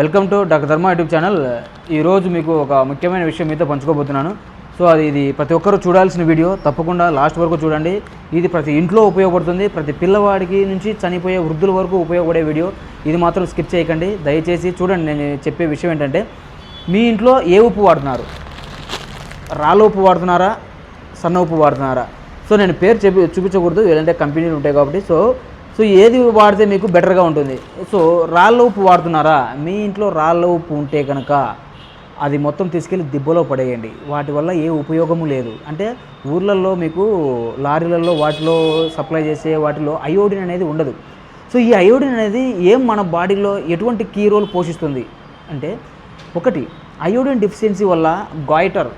Welcome to doctor Dharma YouTube channel. ఈరోజు మీకు ఒక ముఖ్యమైన విషయం మీతో పంచుకోబోతున్నాను. సో అది ఇది ప్రతి ఒక్కరూ చూడాల్సిన వీడియో. తప్పకుండా లాస్ట్ వరకు చూడండి. ఇది ప్రతి ఇంట్లో ఉపయోగపడుతుంది. ప్రతి పిల్లవాడికి నుంచి చనిపోయే వృద్ధుల వరకు ఉపయోగపడే వీడియో. ఇది మాత్రం స్కిప్ చేయకండి. దయచేసి చూడండి. నేను చెప్పే విషయం ఏంటంటే మీ ఇంట్లో ఏ ఉప్పు వాడుతున్నారు? రాళ్ళ ఉప్పు వాడుతున్నారా? సన్న ఉప్పు వాడుతున్నారా? సో నేను పేరు చెప్పి చూపించకూడదు. ఏదంటే కంపెనీలు ఉంటాయి కాబట్టి. సో సో ఏది వాడితే మీకు బెటర్గా ఉంటుంది. సో రాళ్ళ ఉప్పు వాడుతున్నారా? మీ ఇంట్లో రాళ్ళ ఉప్పు ఉంటే కనుక అది మొత్తం తీసుకెళ్ళి దిబ్బలో పడేయండి. వాటి వల్ల ఏ ఉపయోగము లేదు. అంటే ఊర్లలో మీకు లారీలలో వాటిలో సప్లై చేసే వాటిలో అయోడిన్ అనేది ఉండదు. సో ఈ అయోడిన్ అనేది ఏం మన బాడీలో ఎటువంటి కీ రోల్ పోషిస్తుంది? అంటే ఒకటి అయోడిన్ డెఫిషియన్సీ వల్ల గాయిటర్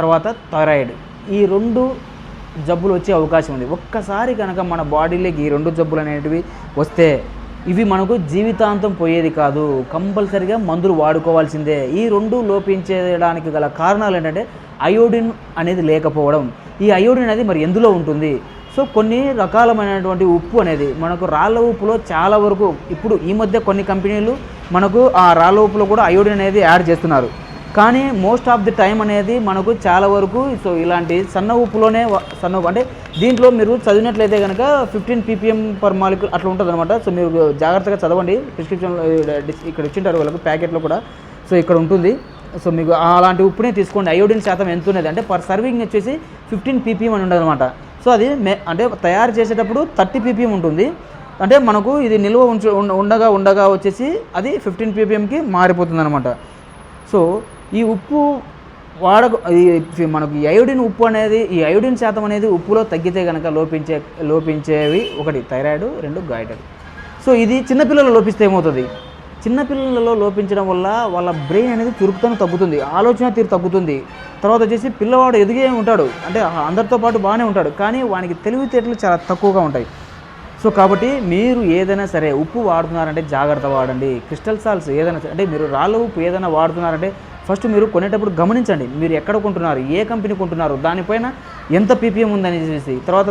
తర్వాత థైరాయిడ్ ఈ రెండు జబ్బులు వచ్చే అవకాశం ఉంది. ఒక్కసారి కనుక మన బాడీలోకి ఈ రెండు జబ్బులు అనేటివి వస్తే ఇవి మనకు జీవితాంతం పోయేది కాదు. కంపల్సరిగా మందులు వాడుకోవాల్సిందే. ఈ రెండు లోపించడానికి గల కారణాలు ఏంటంటే అయోడిన్ అనేది లేకపోవడం. ఈ అయోడిన్ అనేది మరి ఎందులో ఉంటుంది? సో కొన్ని రకాలమైనటువంటి ఉప్పు అనేది మనకు రాళ్ళ ఉప్పులో చాలా వరకు ఇప్పుడు ఈ మధ్య కొన్ని కంపెనీలు మనకు ఆ రాళ్ళ ఉప్పులో కూడా అయోడిన్ అనేది యాడ్ చేస్తున్నారు. కానీ మోస్ట్ ఆఫ్ ది టైం అనేది మనకు చాలా వరకు సో ఇలాంటి సన్న ఉప్పులోనే సన్న ఉప్పు అంటే దీంట్లో మీరు చదివినట్లయితే కనుక ఫిఫ్టీన్ పీపీఎం పర్ మాలిక్యూల్ అట్లా ఉంటుంది అనమాట సో మీరు జాగ్రత్తగా చదవండి. ప్రిస్క్రిప్షన్ ఇక్కడ ఇచ్చింటారు వాళ్ళకు ప్యాకెట్లో కూడా. సో ఇక్కడ ఉంటుంది. సో మీకు అలాంటి ఉప్పునే తీసుకోండి. అయోడిన్ శాతం ఎంత ఉన్నది? అంటే పర్ సర్వింగ్ వచ్చేసి ఫిఫ్టీన్ పీపీఎం అని ఉండదు అనమాట సో అది మే అంటే తయారు చేసేటప్పుడు థర్టీ పీపీఎం ఉంటుంది. అంటే మనకు ఇది నిల్వ ఉంచు ఉండగా ఉండగా వచ్చేసి అది ఫిఫ్టీన్ పీపీఎంకి మారిపోతుంది అనమాట సో ఈ ఉప్పు వాడక ఈ మనకు అయోడిన్ ఉప్పు అనేది ఈ అయోడిన్ శాతం అనేది ఉప్పులో తగ్గితే కనుక లోపించే లోపించేవి ఒకటి థైరాయిడ్ రెండు గాయిటర్ సో ఇది చిన్నపిల్లలు లోపిస్తే ఏమవుతుంది? చిన్నపిల్లలలో లోపించడం వల్ల వాళ్ళ బ్రెయిన్ అనేది చురుకుతనం తగ్గుతుంది ఆలోచన తీరు తగ్గుతుంది. తర్వాత వచ్చేసి పిల్లవాడు ఎదిగే ఉంటాడు అంటే అందరితో పాటు బాగానే ఉంటాడు కానీ వానికి తెలివితేటలు చాలా తక్కువగా ఉంటాయి. సో కాబట్టి మీరు ఏదైనా సరే ఉప్పు వాడుతున్నారంటే జాగ్రత్త వాడండి. క్రిస్టల్ సాల్స్ ఏదైనా సరే అంటే మీరు రాళ్ళ ఉప్పు ఏదైనా వాడుతున్నారంటే ఫస్ట్ మీరు కొనేటప్పుడు గమనించండి మీరు ఎక్కడ కొంటున్నారు ఏ కంపెనీ కొంటున్నారు దానిపైన ఎంత పీపీఎం ఉందని చెప్పేసి. తర్వాత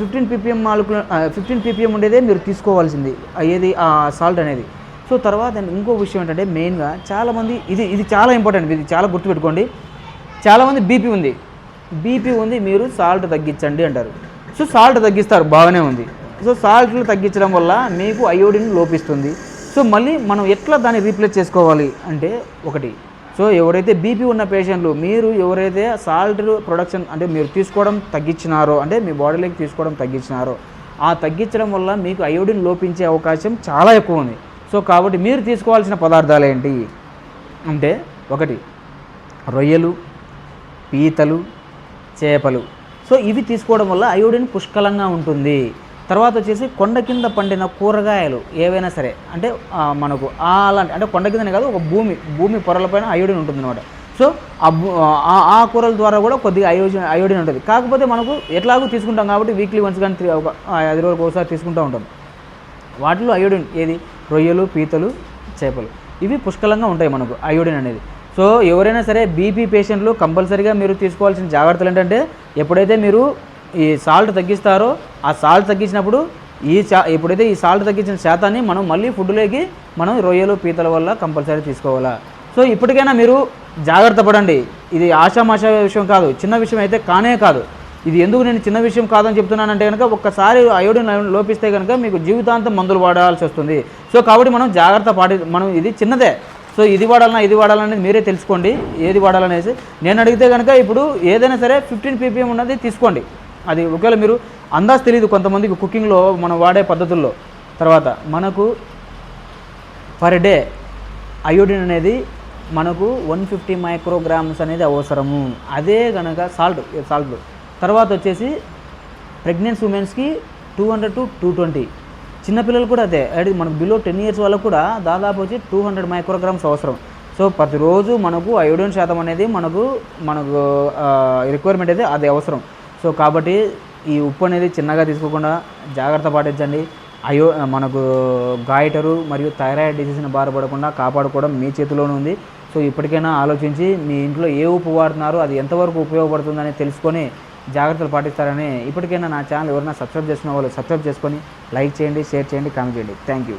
ఫిఫ్టీన్ పీపీఎం మాలకు ఫిఫ్టీన్ పీపీఎం ఉండేదే మీరు తీసుకోవాల్సింది ఏది ఆ సాల్ట్ అనేది. సో తర్వాత ఇంకో విషయం ఏంటంటే మెయిన్గా చాలామంది ఇది ఇది చాలా ఇంపార్టెంట్ ఇది చాలా గుర్తుపెట్టుకోండి. చాలామంది బీపీ ఉంది. బీపీ ఉంది మీరు సాల్ట్ తగ్గించండి అంటారు. సో సాల్ట్ తగ్గిస్తారు బాగానే ఉంది. సో సాల్ట్లు తగ్గించడం వల్ల మీకు అయోడిన్ లోపిస్తుంది. సో మళ్ళీ మనం ఎట్లా దాన్ని రీప్లేస్ చేసుకోవాలి అంటే ఒకటి సో ఎవరైతే బీపీ ఉన్న పేషెంట్లు మీరు ఎవరైతే సాల్ట్ ప్రొడక్షన్ అంటే మీరు తీసుకోవడం తగ్గించినారో అంటే మీ బాడీలోకి తీసుకోవడం తగ్గించినారో ఆ తగ్గించడం వల్ల మీకు అయోడిన్ లోపించే అవకాశం చాలా ఎక్కువ ఉంది. సో కాబట్టి మీరు తీసుకోవాల్సిన పదార్థాలు ఏంటి? అంటే ఒకటి రొయ్యలు పీతలు చేపలు. సో ఇవి తీసుకోవడం వల్ల అయోడిన్ పుష్కలంగా ఉంటుంది. తర్వాత వచ్చేసి కొండ కింద పండిన కూరగాయలు ఏవైనా సరే అంటే మనకు అలాంటి అంటే కొండ కిందనే కాదు ఒక భూమి భూమి పొరలపైన అయోడిన్ ఉంటుంది అనమాట సో ఆ భూ- ఆ ఆ కూరల ద్వారా కూడా కొద్దిగా అయోజన అయోడిన్ ఉంటుంది. కాకపోతే మనకు ఎట్లాగో తీసుకుంటాం కాబట్టి వీక్లీ వన్స్ కానీ త్రీ- ఒక ఐదు రోజులకు ఒకసారి తీసుకుంటూ ఉంటాం. వాటిలో అయోడిన్ ఏది? రొయ్యలు పీతలు చేపలు. ఇవి పుష్కలంగా ఉంటాయి మనకు అయోడిన్ అనేది. సో ఎవరైనా సరే బీపీ పేషెంట్లు కంపల్సరీగా మీరు తీసుకోవాల్సిన జాగ్రత్తలు ఏంటంటే ఎప్పుడైతే మీరు ఈ సాల్ట్ తగ్గిస్తారో ఆ సాల్ట్ తగ్గించినప్పుడు ఈ చా ఎప్పుడైతే ఈ సాల్ట్ తగ్గించిన శాతాన్ని మనం మళ్ళీ ఫుడ్లోకి మనం రొయ్యలు పీతల వల్ల కంపల్సరీ తీసుకోవాలా. సో ఇప్పటికైనా మీరు జాగ్రత్త పడండి. ఇది ఆషామాషా విషయం కాదు చిన్న విషయం అయితే కానే కాదు. ఇది ఎందుకు నేను చిన్న విషయం కాదని చెప్తున్నానంటే కనుక ఒక్కసారి అయోడిన్ లోపిస్తే కనుక మీకు జీవితాంతం మందులు వాడాల్సి వస్తుంది. సో కాబట్టి మనం జాగ్రత్త పాటి మనం ఇది చిన్నదే. సో ఇది వాడాలన్నా ఇది వాడాలనేది మీరే తెలుసుకోండి. ఏది వాడాలనేసి. నేను అడిగితే కనుక ఇప్పుడు ఏదైనా సరే ఫిఫ్టీన్ పీపీఎం ఉన్నది తీసుకోండి. అది ఒకవేళ మీరు అందాజ్ తెలియదు కొంతమందికి కుకింగ్లో మనం వాడే పద్ధతుల్లో. తర్వాత మనకు పర్ డే అయోడిన్ అనేది మనకు వన్ ఫిఫ్టీ మైక్రోగ్రామ్స్ అనేది అవసరము. అదే కనుక సాల్ట్ సాల్ట్ తర్వాత వచ్చేసి pregnant ఉమెన్స్కి two hundred to two twenty చిన్నపిల్లలు కూడా అదే. అది మనకు బిలో టెన్ ఇయర్స్ వాళ్ళకు కూడా దాదాపు వచ్చి టూ హండ్రెడ్ మైక్రోగ్రామ్స్ అవసరం. సో ప్రతిరోజు మనకు అయోడిన్ శాతం అనేది మనకు మనకు రిక్వైర్మెంట్ అయితే అది అవసరం. సో కాబట్టి ఈ ఉప్పు అనేది చిన్నగా తీసుకోకుండా జాగ్రత్త పాటించండి. అయో మనకు గాయటరు మరియు థైరాయిడ్ డిసీజ్ని బాధపడకుండా కాపాడుకోవడం మీ చేతిలోనే ఉంది. సో ఇప్పటికైనా ఆలోచించి మీ ఇంట్లో ఏ ఉప్పు వాడుతున్నారో అది ఎంతవరకు ఉపయోగపడుతుందని తెలుసుకొని జాగ్రత్తలు పాటిస్తారని ఇప్పటికైనా నా ఛానల్ ఎవరైనా సబ్స్క్రైబ్ చేసుకున్న వాళ్ళు సబ్స్క్రైబ్ చేసుకొని లైక్ చేయండి షేర్ చేయండి కామెంట్ చేయండి. Thank you.